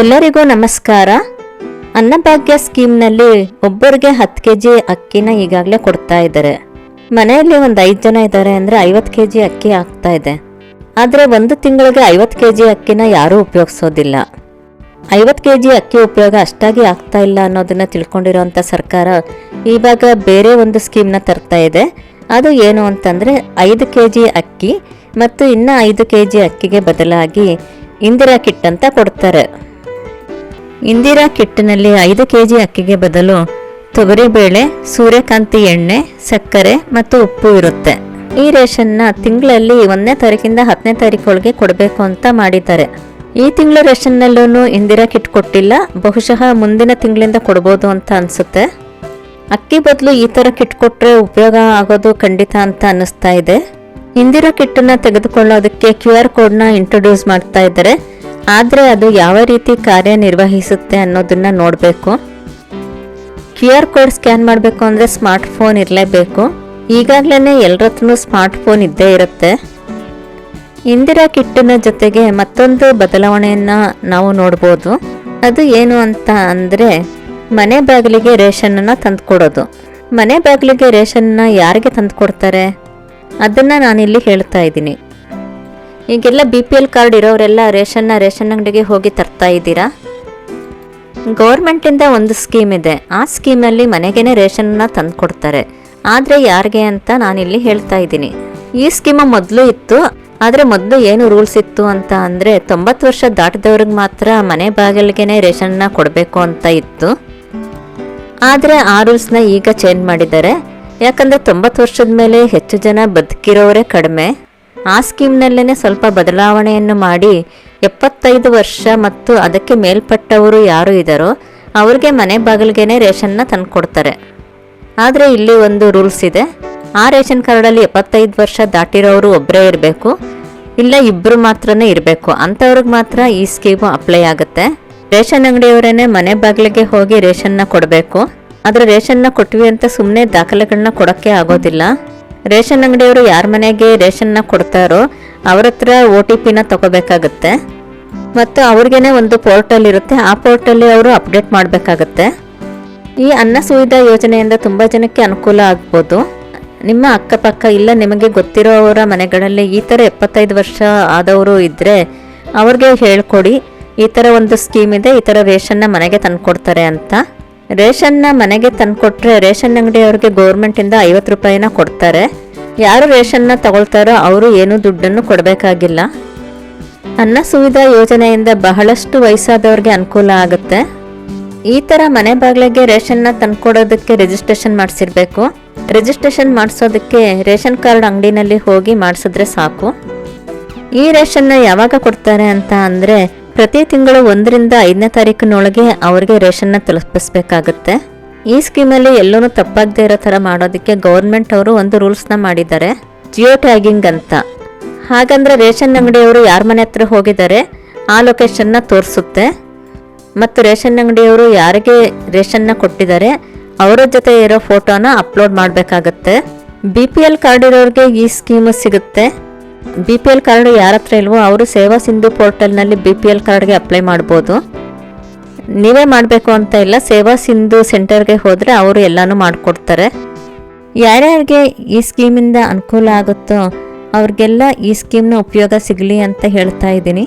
ಎಲ್ಲರಿಗೂ ನಮಸ್ಕಾರ. ಅನ್ನಭಾಗ್ಯ ಸ್ಕೀಮ್ನಲ್ಲಿ ಒಬ್ಬರಿಗೆ ಹತ್ತು ಕೆ ಜಿ ಅಕ್ಕಿನ ಈಗಾಗಲೇ ಕೊಡ್ತಾ ಇದ್ದಾರೆ. ಮನೆಯಲ್ಲಿ ಒಂದು ಐದು ಜನ ಇದ್ದಾರೆ ಅಂದರೆ ಐವತ್ತು ಕೆ ಜಿ ಅಕ್ಕಿ ಆಗ್ತಾ ಇದೆ. ಆದರೆ ಒಂದು ತಿಂಗಳಿಗೆ ಐವತ್ತು ಕೆ ಜಿ ಅಕ್ಕಿನ ಯಾರೂ ಉಪಯೋಗಿಸೋದಿಲ್ಲ. ಐವತ್ತು ಕೆ ಜಿ ಅಕ್ಕಿ ಉಪಯೋಗ ಅಷ್ಟಾಗಿ ಆಗ್ತಾ ಇಲ್ಲ ಅನ್ನೋದನ್ನ ತಿಳ್ಕೊಂಡಿರೋಂಥ ಸರ್ಕಾರ ಇವಾಗ ಬೇರೆ ಒಂದು ಸ್ಕೀಮ್ನ ತರ್ತಾ ಇದೆ. ಅದು ಏನು ಅಂತಂದರೆ ಐದು ಕೆ ಜಿ ಅಕ್ಕಿ ಮತ್ತು ಇನ್ನು ಐದು ಕೆ ಜಿ ಅಕ್ಕಿಗೆ ಬದಲಾಗಿ ಇಂದಿರಾ ಕಿಟ್ ಅಂತ ಕೊಡ್ತಾರೆ. ಇಂದಿರಾ ಕಿಟ್ಟಿನಲ್ಲಿ ಐದು ಕೆ ಜಿ ಅಕ್ಕಿಗೆ ಬದಲು ತೊಗರಿಬೇಳೆ, ಸೂರ್ಯಕಾಂತಿ ಎಣ್ಣೆ, ಸಕ್ಕರೆ ಮತ್ತು ಉಪ್ಪು ಇರುತ್ತೆ. ಈ ರೇಷನ್ನ ತಿಂಗಳಲ್ಲಿ ಒಂದನೇ ತಾರೀಕಿಂದ ಹತ್ತನೇ ತಾರೀಕೊಳಗೆ ಕೊಡಬೇಕು ಅಂತ ಮಾಡಿದ್ದಾರೆ. ಈ ತಿಂಗಳ ರೇಷನ್ನಲ್ಲೂ ಇಂದಿರಾ ಕಿಟ್ ಕೊಟ್ಟಿಲ್ಲ, ಬಹುಶಃ ಮುಂದಿನ ತಿಂಗಳಿಂದ ಕೊಡ್ಬೋದು ಅಂತ ಅನಿಸುತ್ತೆ. ಅಕ್ಕಿ ಬದಲು ಈ ಥರ ಕಿಟ್ ಕೊಟ್ಟರೆ ಉಪಯೋಗ ಆಗೋದು ಖಂಡಿತ ಅಂತ ಅನ್ನಿಸ್ತಾ ಇದೆ. ಇಂದಿರಾ ಕಿಟ್ಟನ್ನು ತೆಗೆದುಕೊಳ್ಳೋದಕ್ಕೆ ಕ್ಯೂ ಆರ್ ಕೋಡ್ನ ಇಂಟ್ರೊಡ್ಯೂಸ್ ಮಾಡ್ತಾ ಇದ್ದಾರೆ. ಆದರೆ ಅದು ಯಾವ ರೀತಿ ಕಾರ್ಯನಿರ್ವಹಿಸುತ್ತೆ ಅನ್ನೋದನ್ನು ನೋಡಬೇಕು. ಕ್ಯೂ ಆರ್ ಕೋಡ್ ಸ್ಕ್ಯಾನ್ ಮಾಡಬೇಕು ಅಂದರೆ ಸ್ಮಾರ್ಟ್ ಫೋನ್ ಇರಲೇಬೇಕು. ಈಗಾಗಲೇ ಎಲ್ಲರ ಹತ್ರನೂ ಸ್ಮಾರ್ಟ್ ಫೋನ್ ಇದ್ದೇ ಇರುತ್ತೆ. ಇಂದಿರಾ ಕಿಟ್ಟಿನ ಜೊತೆಗೆ ಮತ್ತೊಂದು ಬದಲಾವಣೆಯನ್ನು ನಾವು ನೋಡ್ಬೋದು. ಅದು ಏನು ಅಂತ ಅಂದರೆ ಮನೆ ಬಾಗಿಲಿಗೆ ರೇಷನನ್ನು ತಂದುಕೊಡೋದು. ಮನೆ ಬಾಗಿಲಿಗೆ ರೇಷನ್ನ ಯಾರಿಗೆ ತಂದುಕೊಡ್ತಾರೆ? ಅದನ್ನು ನಾನಿಲ್ಲಿ ಹೇಳ್ತಾ ಇದ್ದೀನಿ. ಈಗೆಲ್ಲ ಬಿ ಪಿ ಎಲ್ ಕಾರ್ಡ್ ಇರೋರೆಲ್ಲ ರೇಷನ್ನ, ರೇಷನ್ ಅಂಗಡಿಗೆ ಹೋಗಿ ತರ್ತಾ ಇದ್ದೀರಾ? ಗೌರ್ಮೆಂಟಿಂದ ಒಂದು ಸ್ಕೀಮ್ ಇದೆ. ಆ ಸ್ಕೀಮಲ್ಲಿ ಮನೆಗೇನೆ ರೇಷನ್ನ ತಂದು ಕೊಡ್ತಾರೆ ಆದರೆ ಯಾರಿಗೆ ಅಂತ ನಾನಿಲ್ಲಿ ಹೇಳ್ತಾ ಇದ್ದೀನಿ. ಈ ಸ್ಕೀಮು ಮೊದಲು ಇತ್ತು, ಆದರೆ ಮೊದಲು ಏನು ರೂಲ್ಸ್ ಇತ್ತು ಅಂತ ಅಂದರೆ ತೊಂಬತ್ತು ವರ್ಷ ದಾಟಿದವ್ರಿಗೆ ಮಾತ್ರ ಮನೆ ಬಾಗಿಲಿಗೆನೆ ರೇಷನ್ನ ಕೊಡಬೇಕು ಅಂತ ಇತ್ತು. ಆದರೆ ಆ ರೂಲ್ಸ್ನ ಈಗ ಚೇಂಜ್ ಮಾಡಿದ್ದಾರೆ. ಯಾಕಂದರೆ ತೊಂಬತ್ತು ವರ್ಷದ ಮೇಲೆ ಹೆಚ್ಚು ಜನ ಬದುಕಿರೋರೇ ಕಡಿಮೆ. ಆ ಸ್ಕೀಮ್ನಲ್ಲೇ ಸ್ವಲ್ಪ ಬದಲಾವಣೆಯನ್ನು ಮಾಡಿ ಎಪ್ಪತ್ತೈದು ವರ್ಷ ಮತ್ತು ಅದಕ್ಕೆ ಮೇಲ್ಪಟ್ಟವರು ಯಾರು ಇದ್ದಾರೋ ಅವ್ರಿಗೆ ಮನೆ ಬಾಗಿಲಿಗೆನೆ ರೇಷನ್ನ ತಂದುಕೊಡ್ತಾರೆ. ಆದರೆ ಇಲ್ಲಿ ಒಂದು ರೂಲ್ಸ್ ಇದೆ. ಆ ರೇಷನ್ ಕಾರ್ಡಲ್ಲಿ ಎಪ್ಪತ್ತೈದು ವರ್ಷ ದಾಟಿರೋರು ಒಬ್ಬರೇ ಇರಬೇಕು, ಇಲ್ಲ ಇಬ್ಬರು ಮಾತ್ರನೇ ಇರಬೇಕು. ಅಂಥವ್ರಿಗೆ ಮಾತ್ರ ಈ ಸ್ಕೀಮು ಅಪ್ಲೈ ಆಗುತ್ತೆ. ರೇಷನ್ ಅಂಗಡಿಯವರೇ ಮನೆ ಬಾಗಿಲಿಗೆ ಹೋಗಿ ರೇಷನ್ನ ಕೊಡಬೇಕು. ಆದರೆ ರೇಷನ್ನ ಕೊಟ್ವಿ ಅಂತ ಸುಮ್ಮನೆ ದಾಖಲೆಗಳನ್ನ ಕೊಡೋಕ್ಕೆ ಆಗೋದಿಲ್ಲ. ರೇಷನ್ ಅಂಗಡಿಯವರು ಯಾರ ಮನೆಗೆ ರೇಷನ್ನ ಕೊಡ್ತಾರೋ ಅವ್ರ ಹತ್ರ ಒ ಟಿ ಪಿನ ತಗೋಬೇಕಾಗತ್ತೆ. ಮತ್ತು ಅವ್ರಿಗೇನೆ ಒಂದು ಪೋರ್ಟಲ್ ಇರುತ್ತೆ. ಆ ಪೋರ್ಟಲ್ಲಿ ಅವರು ಅಪ್ಡೇಟ್ ಮಾಡಬೇಕಾಗತ್ತೆ. ಈ ಅನ್ನ ಸುವಿಧಾ ಯೋಜನೆಯಿಂದ ತುಂಬ ಜನಕ್ಕೆ ಅನುಕೂಲ ಆಗ್ಬೋದು. ನಿಮ್ಮ ಅಕ್ಕಪಕ್ಕ ಇಲ್ಲ ನಿಮಗೆ ಗೊತ್ತಿರೋವರ ಮನೆಗಳಲ್ಲಿ ಈ ಥರ ಎಪ್ಪತ್ತೈದು ವರ್ಷ ಆದವರು ಇದ್ದರೆ ಅವ್ರಿಗೆ ಹೇಳ್ಕೊಡಿ. ಈ ಥರ ಒಂದು ಸ್ಕೀಮ್ ಇದೆ, ಈ ಥರ ರೇಷನ್ನ ಮನೆಗೆ ತಂದುಕೊಡ್ತಾರೆ ಅಂತ. ರೇಷನ್ನ ಮನೆಗೆ ತಂದುಕೊಟ್ರೆ ರೇಷನ್ ಅಂಗಡಿಯವ್ರಿಗೆ ಗೌರ್ಮೆಂಟಿಂದ ಐವತ್ತು ರೂಪಾಯಿನ ಕೊಡ್ತಾರೆ. ಯಾರು ರೇಷನ್ನ ತಗೊಳ್ತಾರೋ ಅವರು ಏನೂ ದುಡ್ಡನ್ನು ಕೊಡಬೇಕಾಗಿಲ್ಲ. ಅನ್ನ ಸುವಿಧಾ ಯೋಜನೆಯಿಂದ ಬಹಳಷ್ಟು ವಯಸ್ಸಾದವ್ರಿಗೆ ಅನುಕೂಲ ಆಗುತ್ತೆ. ಈ ಥರ ಮನೆ ಬಾಗಿಲಿಗೆ ರೇಷನ್ನ ತಂದ್ಕೊಡೋದಕ್ಕೆ ರಿಜಿಸ್ಟ್ರೇಷನ್ ಮಾಡಿಸಿರ್ಬೇಕು. ರಿಜಿಸ್ಟ್ರೇಷನ್ ಮಾಡಿಸೋದಕ್ಕೆ ರೇಷನ್ ಕಾರ್ಡ್ ಅಂಗಡಿನಲ್ಲಿ ಹೋಗಿ ಮಾಡಿಸಿದ್ರೆ ಸಾಕು. ಈ ರೇಷನ್ನ ಯಾವಾಗ ಕೊಡ್ತಾರೆ ಅಂತ ಅಂದರೆ ಪ್ರತಿ ತಿಂಗಳು ಒಂದರಿಂದ ಐದನೇ ತಾರೀಕಿನೊಳಗೆ ಅವ್ರಿಗೆ ರೇಷನ್ನ ತಲುಪಿಸ್ಬೇಕಾಗತ್ತೆ. ಈ ಸ್ಕೀಮಲ್ಲಿ ಎಲ್ಲೂ ತಪ್ಪಾಗದೇ ಇರೋ ಥರ ಮಾಡೋದಕ್ಕೆ ಗೌರ್ಮೆಂಟ್ ಅವರು ಒಂದು ರೂಲ್ಸ್ನ ಮಾಡಿದ್ದಾರೆ, ಜಿಯೋ ಟ್ಯಾಗಿಂಗ್ ಅಂತ. ಹಾಗಂದ್ರೆ ರೇಷನ್ ಅಂಗಡಿಯವರು ಯಾರ ಮನೆ ಹತ್ರ ಹೋಗಿದ್ದಾರೆ, ಆ ಲೊಕೇಶನ್ನ ತೋರಿಸುತ್ತೆ. ಮತ್ತು ರೇಷನ್ ಅಂಗಡಿಯವರು ಯಾರಿಗೆ ರೇಷನ್ನ ಕೊಟ್ಟಿದ್ದಾರೆ, ಅವರ ಜೊತೆ ಇರೋ ಫೋಟೋನ ಅಪ್ಲೋಡ್ ಮಾಡಬೇಕಾಗತ್ತೆ. ಬಿ ಪಿ ಎಲ್ ಕಾರ್ಡ್ ಇರೋರಿಗೆ ಈ ಸ್ಕೀಮು ಸಿಗುತ್ತೆ. ಬಿ ಪಿ ಎಲ್ ಕಾರ್ಡ್ ಯಾರ ಹತ್ರ ಇಲ್ವೋ ಅವರು ಸೇವಾ ಸಿಂಧು ಪೋರ್ಟಲ್ನಲ್ಲಿ ಬಿ ಪಿ ಎಲ್ ಕಾರ್ಡ್ಗೆ ಅಪ್ಲೈ ಮಾಡ್ಬೋದು. ನೀವೇ ಮಾಡಬೇಕು ಅಂತ ಇಲ್ಲ, ಸೇವಾ ಸಿಂಧು ಸೆಂಟರ್ಗೆ ಹೋದರೆ ಅವರು ಎಲ್ಲನೂ ಮಾಡಿಕೊಡ್ತಾರೆ. ಯಾರ್ಯಾರಿಗೆ ಈ ಸ್ಕೀಮಿಂದ ಅನುಕೂಲ ಆಗುತ್ತೋ ಅವ್ರಿಗೆಲ್ಲ ಈ ಸ್ಕೀಮ್ನ ಉಪಯೋಗ ಸಿಗಲಿ ಅಂತ ಹೇಳ್ತಾ ಇದ್ದೀನಿ.